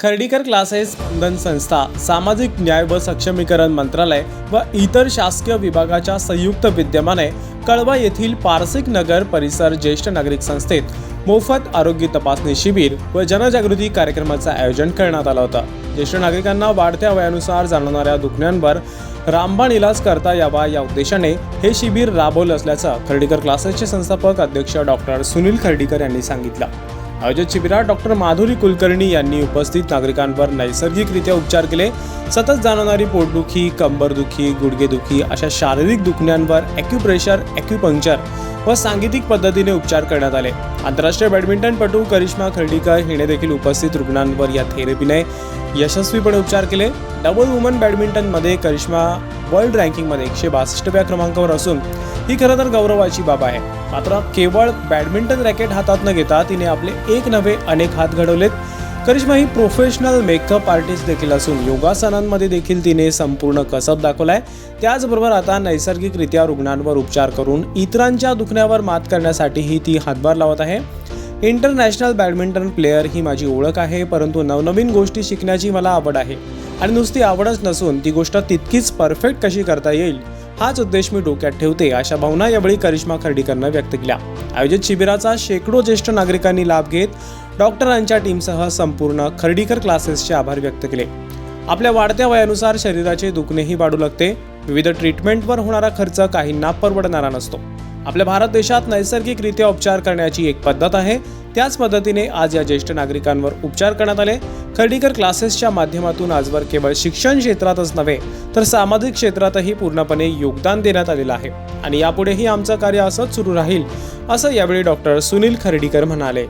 Khardikar classes स्पंदन संस्था सामाजिक न्याय व सक्षमीकरण मंत्रालय व इतर शासकीय विभागाच्या संयुक्त विद्यमाने कळवा येथील पारसिक नगर परिसर ज्येष्ठ नागरिक संस्थेत मोफत आरोग्य तपासणी शिबिर व जनजागृती कार्यक्रमाचं आयोजन करण्यात आलं होतं. ज्येष्ठ नागरिकांना वाढत्या वयानुसार जाणवणाऱ्या दुखण्यांवर रामबाण इलाज करता यावा या उद्देशाने हे शिबिर राबवलं असल्याचं खर्डीकर क्लासेसचे संस्थापक अध्यक्ष डॉक्टर सुनील खर्डीकर यांनी सांगितलं. आयोजित शिबिरात डॉक्टर माधुरी कुलकर्णी यांनी उपस्थित नागरिकांवर नैसर्गिकरित्या उपचार केले. सतत जाणवणारी पोटदुखी कंबरदुखी गुडघेदुखी अशा शारीरिक दुखण्यांवर ॲक्युप्रेशर ॲक्युपंक्चर व सांगीतिक पद्धतीने उपचार करण्यात आले. आंतरराष्ट्रीय बॅडमिंटनपटू करिश्मा खर्डीकर हिने देखील उपस्थित रुग्णांवर या थेरपीने यशस्वीपणे उपचार केले. डबल वुमन बॅडमिंटनमध्ये करिश्मा वर्ल्ड रँकिंगमध्ये एकशे बासष्टव्या क्रमांकावर असून ही खरं तर गौरवाची बाब आहे. मात्र केवळ बॅडमिंटन रॅकेट हातात न घेता तिने आपले एक नव्हे अनेक हात घडवलेत. करिश्मा ही प्रोफेशनल मेकअप आर्टिस्ट देखील असून योगासनांमध्ये देखील तिने संपूर्ण कसब दाखवलाय. त्याचबरोबर आता नैसर्गिकरित्या रुग्णांवर उपचार करून इतरांच्या दुखण्यावर मात करण्यासाठीही ती हातभार लावत आहे. इंटरनॅशनल बॅडमिंटन प्लेअर ही माझी ओळख आहे परंतु नवनवीन गोष्टी शिकण्याची मला आवड आहे. आणि नुसती आवडच नसून ती गोष्ट तितकीच परफेक्ट कशी करता येईल हाच उद्देश मी डोक्यात ठेवते अशा भावना यावेळी करिश्मा खर्डीकरनं व्यक्त केल्या. आयोजित शिबिराचा शेकडो ज्येष्ठ नागरिकांनी लाभ घेत डॉक्टरांच्या टीमसह संपूर्ण खर्डीकर क्लासेसचे आभार व्यक्त केले. आपल्या वाढत्या वयानुसार शरीराचे दुखणेही वाढू लागते विविध ट्रीटमेंटवर होणारा खर्च काहींना परवडणारा नसतो. आपल्या भारत देशात नैसर्गिकरित्या उपचार करण्याची एक पद्धत आहे. त्याच पद्धतीने आज या ज्येष्ठ नागरिकांवर उपचार करण्यात आले. खर्डीकर क्लासेसच्या माध्यमातून आजवर केवळ शिक्षण क्षेत्रातच नव्हे तर सामाजिक क्षेत्रातही पूर्णपणे योगदान देण्यात आलेलं आहे. आणि यापुढेही आमचं कार्य असंच सुरू राहील असं यावेळी डॉक्टर सुनील खर्डीकर म्हणाले.